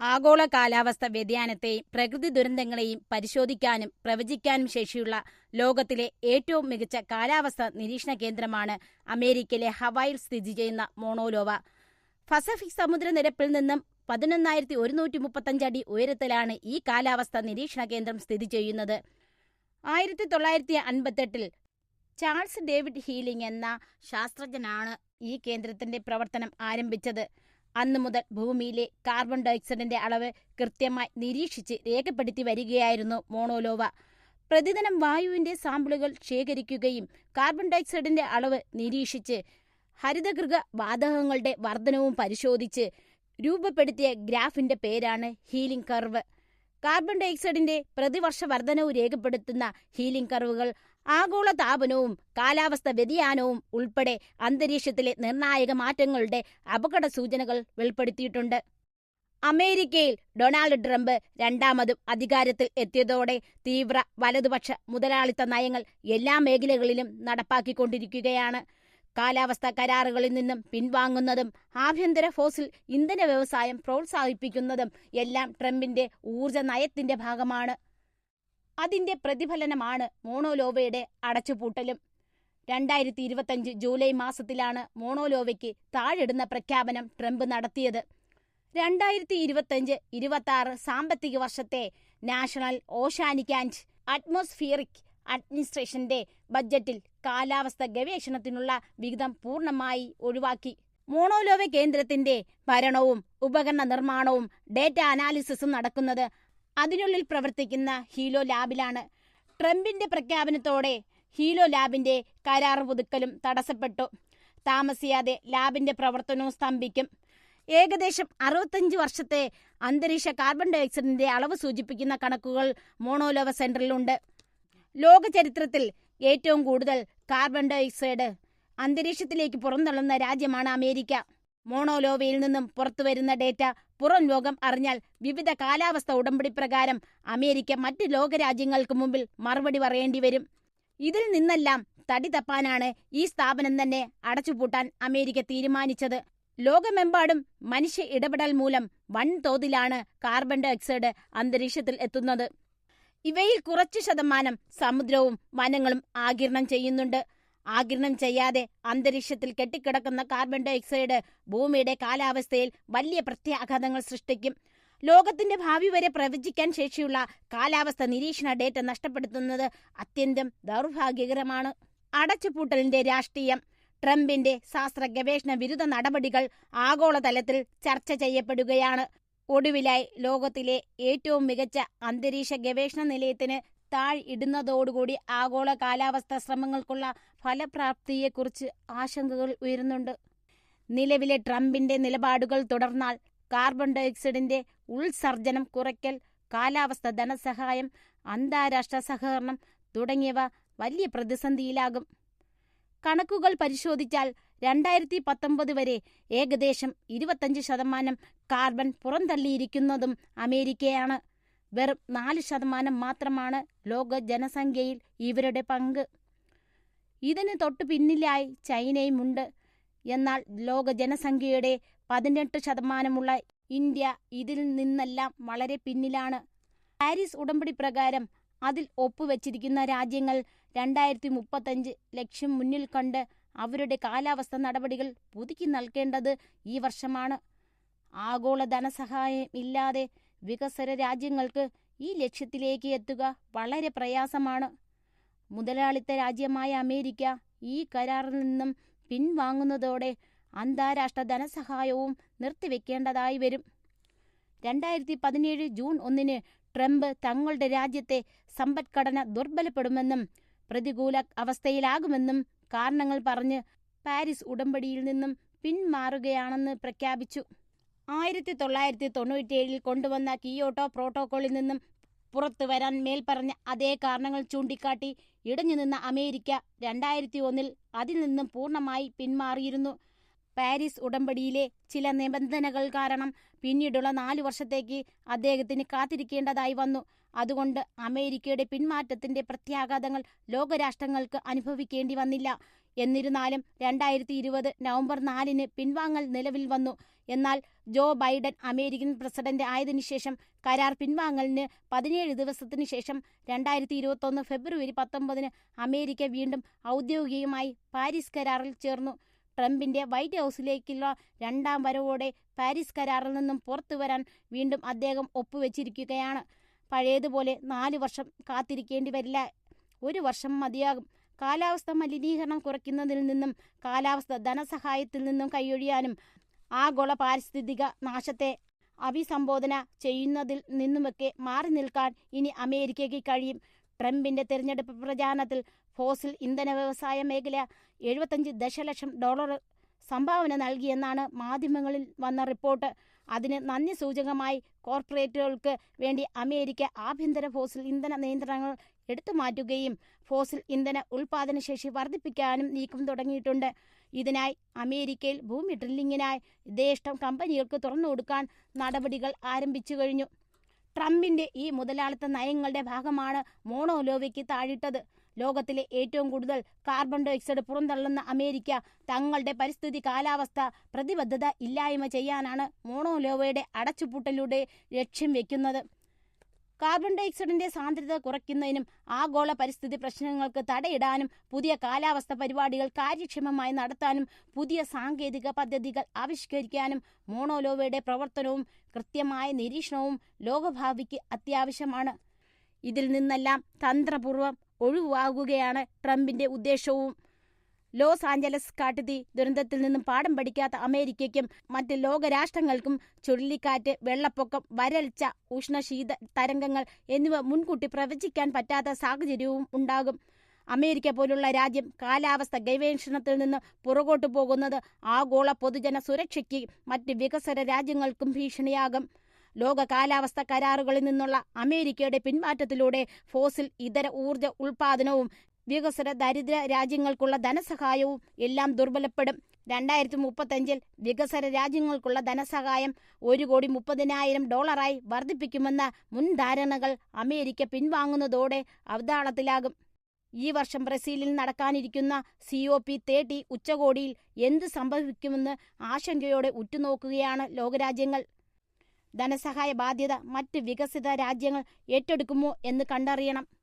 ആഗോള കാലാവസ്ഥ വ്യതിയാനത്തെയും പ്രകൃതി ദുരന്തങ്ങളെയും പരിശോധിക്കാനും പ്രവചിക്കാനും ശേഷിയുള്ള ലോകത്തിലെ ഏറ്റവും മികച്ച കാലാവസ്ഥ നിരീക്ഷണ കേന്ദ്രമാണ് അമേരിക്കയിലെ ഹവായിൽ സ്ഥിതി ചെയ്യുന്ന മോണോലോവ. പസഫിക് സമുദ്രനിരപ്പിൽ നിന്നും പതിനൊന്നായിരത്തി ഒരുന്നൂറ്റി മുപ്പത്തഞ്ച് അടി ഉയരത്തിലാണ് ഈ കാലാവസ്ഥ നിരീക്ഷണ കേന്ദ്രം സ്ഥിതി ചെയ്യുന്നത്. ആയിരത്തി തൊള്ളായിരത്തി അൻപത്തെട്ടിൽ ചാൾസ് ഡേവിഡ് ഹീലിംഗ് എന്ന ശാസ്ത്രജ്ഞനാണ് ഈ കേന്ദ്രത്തിന്റെ പ്രവർത്തനം ആരംഭിച്ചത്. അന്നു മുതൽ ഭൂമിയിലെ കാർബൺ ഡയോക്സൈഡിന്റെ അളവ് കൃത്യമായി നിരീക്ഷിച്ച് രേഖപ്പെടുത്തി വരികയായിരുന്നു മോണോലോവ. പ്രതിദിനം വായുവിന്റെ സാമ്പിളുകൾ ശേഖരിക്കുകയും കാർബൺ ഡയോക്സൈഡിന്റെ അളവ് നിരീക്ഷിച്ച് ഹരിതഗൃഹ വാതകങ്ങളുടെ വർധനവും പരിശോധിച്ച് രൂപപ്പെടുത്തിയ ഗ്രാഫിന്റെ പേരാണ് ഹീലിംഗ് കർവ്. കാർബൺ ഡയോക്സൈഡിന്റെ പ്രതിവർഷ വർധനവ് രേഖപ്പെടുത്തുന്ന ഹീലിംഗ് കർവുകൾ ആഗോള താപനവും കാലാവസ്ഥ വ്യതിയാനവും ഉൾപ്പെടെ അന്തരീക്ഷത്തിലെ നിർണായക മാറ്റങ്ങളുടെ അപകട സൂചനകൾ വെളിപ്പെടുത്തിയിട്ടുണ്ട്. അമേരിക്കയിൽ ഡൊണാൾഡ് ട്രംപ് രണ്ടാമതും അധികാരത്തിൽ എത്തിയതോടെ തീവ്ര വലതുപക്ഷ മുതലാളിത്ത നയങ്ങൾ എല്ലാ മേഖലകളിലും നടപ്പാക്കിക്കൊണ്ടിരിക്കുകയാണ്. കാലാവസ്ഥ കരാറുകളിൽ നിന്നും പിൻവാങ്ങുന്നതും ആഭ്യന്തര ഫോസിൽ ഇന്ധന വ്യവസായം പ്രോത്സാഹിപ്പിക്കുന്നതും എല്ലാം ട്രംപിന്റെ ഊർജ നയത്തിന്റെ ഭാഗമാണ്. അതിന്റെ പ്രതിഫലനമാണ് മോണോലോവയുടെ അടച്ചുപൂട്ടലും. രണ്ടായിരത്തി ഇരുപത്തഞ്ച് ജൂലൈ മാസത്തിലാണ് മോണോലോവയ്ക്ക് താഴിടുന്ന പ്രഖ്യാപനം ട്രംപ് നടത്തിയത്. രണ്ടായിരത്തി ഇരുപത്തഞ്ച് ഇരുപത്തി ആറ് സാമ്പത്തിക വർഷത്തെ നാഷണൽ ഓഷാനിക് ആൻഡ് അറ്റ്മോസ്ഫിയറിക് അഡ്മിനിസ്ട്രേഷന്റെ ബജറ്റിൽ കാലാവസ്ഥ ഗവേഷണത്തിനുള്ള വിഹിതം പൂർണമായി ഒഴിവാക്കി. മോണോലോവ കേന്ദ്രത്തിന്റെ ഭരണവും ഉപകരണ നിർമ്മാണവും ഡേറ്റ അനാലിസിസും നടക്കുന്നത് അതിനുള്ളിൽ പ്രവർത്തിക്കുന്ന ഹീലോ ലാബിലാണ്. ട്രംപിന്റെ പ്രഖ്യാപനത്തോടെ ഹീലോ ലാബിന്റെ കരാർ പുതുക്കലും തടസ്സപ്പെട്ടു. താമസിയാതെ ലാബിന്റെ പ്രവർത്തനവും സ്തംഭിക്കും. ഏകദേശം അറുപത്തഞ്ച് വർഷത്തെ അന്തരീക്ഷ കാർബൺ ഡയോക്സൈഡിന്റെ അളവ് സൂചിപ്പിക്കുന്ന കണക്കുകൾ മോണോലോവ സെന്ററിലുണ്ട്. ലോക ചരിത്രത്തിൽ ഏറ്റവും കൂടുതൽ കാർബൺ ഡയോക്സൈഡ് അന്തരീക്ഷത്തിലേക്ക് പുറന്തള്ളുന്ന രാജ്യമാണ് അമേരിക്ക. മോണോലോവയിൽ നിന്നും പുറത്തുവരുന്ന ഡേറ്റ പുറം ലോകം അറിഞ്ഞാൽ വിവിധ കാലാവസ്ഥ ഉടമ്പടി പ്രകാരം അമേരിക്ക മറ്റ് ലോകരാജ്യങ്ങൾക്ക് മുമ്പിൽ മറുപടി പറയേണ്ടി വരും. ഇതിൽ നിന്നെല്ലാം തടി തപ്പാനാണ് ഈ സ്ഥാപനം തന്നെ അടച്ചുപൂട്ടാൻ അമേരിക്ക തീരുമാനിച്ചത്. ലോകമെമ്പാടും മനുഷ്യ ഇടപെടൽ മൂലം വൻതോതിലാണ് കാർബൺ ഡയോക്സൈഡ് അന്തരീക്ഷത്തിൽ എത്തുന്നത്. ഇവയിൽ കുറച്ചു ശതമാനം സമുദ്രവും വനങ്ങളും ആകിരണം ചെയ്യുന്നുണ്ട്. ആകിരണം ചെയ്യാതെ അന്തരീക്ഷത്തിൽ കെട്ടിക്കിടക്കുന്ന കാർബൺ ഡയോക്സൈഡ് ഭൂമിയുടെ കാലാവസ്ഥയിൽ വലിയ പ്രത്യാഘാതങ്ങൾ സൃഷ്ടിക്കും. ലോകത്തിന്റെ ഭാവി വരെ പ്രവചിക്കാൻ ശേഷിയുള്ള കാലാവസ്ഥ നിരീക്ഷണ ഡേറ്റ നഷ്ടപ്പെടുത്തുന്നത് അത്യന്തം ദൗർഭാഗ്യകരമാണ്. അടച്ചുപൂട്ടലിന്റെ രാഷ്ട്രീയം ട്രംപിന്റെ ശാസ്ത്ര ഗവേഷണ വിരുദ്ധ നടപടികൾ ആഗോളതലത്തിൽ ചർച്ച ചെയ്യപ്പെടുകയാണ്. ഒടുവിലായി ലോകത്തിലെ ഏറ്റവും മികച്ച അന്തരീക്ഷ ഗവേഷണ നിലയത്തിന് താഴ് ഇടുന്നതോടുകൂടി ആഗോള കാലാവസ്ഥാ ശ്രമങ്ങൾക്കുള്ള ഫലപ്രാപ്തിയെക്കുറിച്ച് ആശങ്കകൾ ഉയരുന്നുണ്ട്. നിലവിലെ ട്രംപിന്റെ നിലപാടുകൾ തുടർന്നാൽ കാർബൺ ഡയോക്സൈഡിന്റെ ഉത്സർജനം കുറയ്ക്കൽ കാലാവസ്ഥ ധനസഹായം അന്താരാഷ്ട്ര സഹകരണം തുടങ്ങിയവ വലിയ പ്രതിസന്ധിയിലാകും. കണക്കുകൾ പരിശോധിച്ചാൽ രണ്ടായിരത്തി പത്തൊമ്പത് വരെ ഏകദേശം ഇരുപത്തഞ്ച് ശതമാനം കാർബൺ പുറന്തള്ളിയിരിക്കുന്നതും അമേരിക്കയാണ്. വെറും നാല് ശതമാനം മാത്രമാണ് ലോക ജനസംഖ്യയിൽ ഇവരുടെ പങ്ക്. ഇതിന് തൊട്ടു പിന്നിലായി ചൈനയുമുണ്ട് എന്നാൽ ലോക ജനസംഖ്യയുടെ പതിനെട്ട് ശതമാനമുള്ള ഇന്ത്യ ഇതിൽ നിന്നെല്ലാം വളരെ പിന്നിലാണ്. പാരീസ് ഉടമ്പടി പ്രകാരം അതിൽ ഒപ്പുവെച്ചിരിക്കുന്ന രാജ്യങ്ങൾ രണ്ടായിരത്തി മുപ്പത്തഞ്ച് ലക്ഷ്യം മുന്നിൽ കണ്ട് അവരുടെ കാലാവസ്ഥ നടപടികൾ പുതുക്കി നൽകേണ്ടത് ഈ വർഷമാണ്. ആഗോള ധനസഹായം ഇല്ലാതെ വികസന രാജ്യങ്ങൾക്ക് ഈ ലക്ഷ്യത്തിലേക്ക് എത്തുക വളരെ പ്രയാസമാണ്. മുതലാളിത്ത രാജ്യമായ അമേരിക്ക ഈ കരാറിൽ നിന്നും പിൻവാങ്ങുന്നതോടെ അന്താരാഷ്ട്ര ധനസഹായവും നിർത്തിവെക്കേണ്ടതായി വരും. രണ്ടായിരത്തി പതിനേഴ് ജൂൺ ഒന്നിന് ട്രംപ് തങ്ങളുടെ രാജ്യത്തെ സമ്പദ്ഘടന ദുർബലപ്പെടുമെന്നും പ്രതികൂല അവസ്ഥയിലാകുമെന്നും കാരണങ്ങൾ പറഞ്ഞ് പാരീസ് ഉടമ്പടിയിൽ നിന്നും പിന്മാറുകയാണെന്ന് പ്രഖ്യാപിച്ചു. ആയിരത്തി തൊള്ളായിരത്തി തൊണ്ണൂറ്റിയേഴിൽ കൊണ്ടുവന്ന കിയോട്ടോ പ്രോട്ടോകോളിൽ നിന്നും പുറത്തു വരാൻ മേൽപ്പറഞ്ഞ അതേ കാരണങ്ങൾ ചൂണ്ടിക്കാട്ടി ഇടഞ്ഞു നിന്ന അമേരിക്ക രണ്ടായിരത്തി ഒന്നിൽ അതിൽ നിന്നും പൂർണമായി പിന്മാറിയിരുന്നു. പാരീസ് ഉടമ്പടിയിലെ ചില നിബന്ധനകൾ കാരണം പിന്നീടുള്ള നാലു വർഷത്തേക്ക് അദ്ദേഹത്തിന് കാത്തിരിക്കേണ്ടതായി വന്നു. അതുകൊണ്ട് അമേരിക്കയുടെ പിന്മാറ്റത്തിന്റെ പ്രത്യാഘാതങ്ങൾ ലോകരാഷ്ട്രങ്ങൾക്ക് അനുഭവിക്കേണ്ടി വന്നില്ല. എന്നിരുന്നാലും രണ്ടായിരത്തി ഇരുപത് നവംബർ നാലിന് പിൻവാങ്ങൽ നിലവിൽ വന്നു. എന്നാൽ ജോ ബൈഡൻ അമേരിക്കൻ പ്രസിഡന്റ് ആയതിനു ശേഷം കരാർ പിൻവാങ്ങലിന് പതിനേഴ് ദിവസത്തിനു ശേഷം രണ്ടായിരത്തി ഇരുപത്തൊന്ന് ഫെബ്രുവരി പത്തൊമ്പതിന് അമേരിക്ക വീണ്ടും ഔദ്യോഗികമായി പാരീസ് കരാറിൽ ചേർന്നു. ട്രംപിന്റെ വൈറ്റ് ഹൗസിലേക്കുള്ള രണ്ടാം വരവോടെ പാരീസ് കരാറിൽ നിന്നും പുറത്തു വരാൻ വീണ്ടും അദ്ദേഹം ഒപ്പുവെച്ചിരിക്കുകയാണ്. പഴയതുപോലെ നാല് വർഷം കാത്തിരിക്കേണ്ടി വരില്ല. ഒരു വർഷം മതിയാകും. കാലാവസ്ഥ മലിനീകരണം കുറയ്ക്കുന്നതിൽ നിന്നും കാലാവസ്ഥ ധനസഹായത്തിൽ നിന്നും കൈയൊഴിയാനും ആഗോള പാരിസ്ഥിതിക നാശത്തെ അഭിസംബോധന ചെയ്യുന്നതിൽ നിന്നുമൊക്കെ മാറി നിൽക്കാൻ ഇനി അമേരിക്കയ്ക്ക് കഴിയും. ട്രംപിന്റെ തെരഞ്ഞെടുപ്പ് പ്രചാരണത്തിൽ ഫോസിൽ ഇന്ധന വ്യവസായ മേഖല എഴുപത്തഞ്ച് ദശലക്ഷം ഡോളർ സംഭാവന നൽകിയെന്നാണ് മാധ്യമങ്ങളിൽ വന്ന റിപ്പോർട്ട്. അതിന് നന്ദി സൂചകമായി കോർപ്പറേറ്റുകൾക്ക് വേണ്ടി അമേരിക്ക ആഭ്യന്തര ഫോസിൽ ഇന്ധന നിയന്ത്രണങ്ങൾ എടുത്തുമാറ്റുകയും ഫോസിൽ ഇന്ധന ഉൽപാദനശേഷി വർദ്ധിപ്പിക്കാനും നീക്കം തുടങ്ങിയിട്ടുണ്ട്. ഇതിനായി അമേരിക്കയിൽ ഭൂമി ഡ്രില്ലിങ്ങിനായി യഥേഷ്ടം കമ്പനികൾക്ക് തുറന്നു കൊടുക്കാൻ നടപടികൾ ആരംഭിച്ചു കഴിഞ്ഞു. ട്രംപിന്റെ ഈ മുതലാളിത്ത നയങ്ങളുടെ ഭാഗമാണ് മോണോലോവയ്ക്ക് താഴിട്ടത്. ലോകത്തിലെ ഏറ്റവും കൂടുതൽ കാർബൺ ഡയോക്സൈഡ് പുറന്തള്ളുന്ന അമേരിക്ക തങ്ങളുടെ പരിസ്ഥിതി കാലാവസ്ഥ പ്രതിബദ്ധത ഇല്ലായ്മ ചെയ്യാനാണ് മോണോലോവയുടെ അടച്ചുപൂട്ടലിലൂടെ ലക്ഷ്യം വെക്കുന്നത്. കാർബൺ ഡയോക്സൈഡിന്റെ സാന്ദ്രത കുറയ്ക്കുന്നതിനും ആഗോള പരിസ്ഥിതി പ്രശ്നങ്ങൾക്ക് തടയിടാനും പുതിയ കാലാവസ്ഥ പരിപാടികൾ കാര്യക്ഷമമായി നടത്താനും പുതിയ സാങ്കേതിക പദ്ധതികൾ ആവിഷ്കരിക്കാനും മോണോലോവയുടെ പ്രവർത്തനവും കൃത്യമായ നിരീക്ഷണവും ലോകഭാവിക്ക് അത്യാവശ്യമാണ്. ഇതിൽ നിന്നെല്ലാം തന്ത്രപൂർവം ഒഴിവാകുകയാണ് ട്രംപിന്റെ ഉദ്ദേശവും. ലോസ് ആഞ്ചലസ് കാട്ടുതീ ദുരന്തത്തിൽ നിന്നും പാഠം പഠിക്കാത്ത അമേരിക്കയ്ക്കും മറ്റ് ലോകരാഷ്ട്രങ്ങൾക്കും ചുഴലിക്കാറ്റ് വെള്ളപ്പൊക്കം വരൾച്ച ഉഷ്ണശീത തരംഗങ്ങൾ എന്നിവ മുൻകൂട്ടി പ്രവചിക്കാൻ പറ്റാത്ത സാഹചര്യവും ഉണ്ടാകും. അമേരിക്ക പോലുള്ള രാജ്യം കാലാവസ്ഥ ഗവേഷണത്തിൽ നിന്ന് പുറകോട്ടു പോകുന്നത് ആഗോള പൊതുജന സുരക്ഷയ്ക്ക് മറ്റ് വികസന രാജ്യങ്ങൾക്കും ഭീഷണിയാകും. ലോക കാലാവസ്ഥ കരാറുകളിൽ നിന്നുള്ള അമേരിക്കയുടെ പിന്മാറ്റത്തിലൂടെ ഫോസിൽ ഇതര ഊർജ ഉൽപാദനവും വികസന ദരിദ്ര രാജ്യങ്ങൾക്കുള്ള ധനസഹായവും എല്ലാം ദുർബലപ്പെടും. രണ്ടായിരത്തി മുപ്പത്തഞ്ചിൽ വികസന രാജ്യങ്ങൾക്കുള്ള ധനസഹായം ഒരു കോടി മുപ്പതിനായിരം ഡോളറായി വർദ്ധിപ്പിക്കുമെന്ന മുൻധാരണകൾ അമേരിക്ക പിൻവാങ്ങുന്നതോടെ അവതാളത്തിലാകും. ഈ വർഷം ബ്രസീലിൽ നടക്കാനിരിക്കുന്ന സി ഒ പി തേട്ടി ഉച്ചകോടിയിൽ എന്ത് സംഭവിക്കുമെന്ന് ആശങ്കയോടെ ഉറ്റുനോക്കുകയാണ് ലോകരാജ്യങ്ങൾ. ധനസഹായ ബാധ്യത മറ്റ് വികസിത രാജ്യങ്ങൾ ഏറ്റെടുക്കുമോ എന്ന് കണ്ടറിയണം.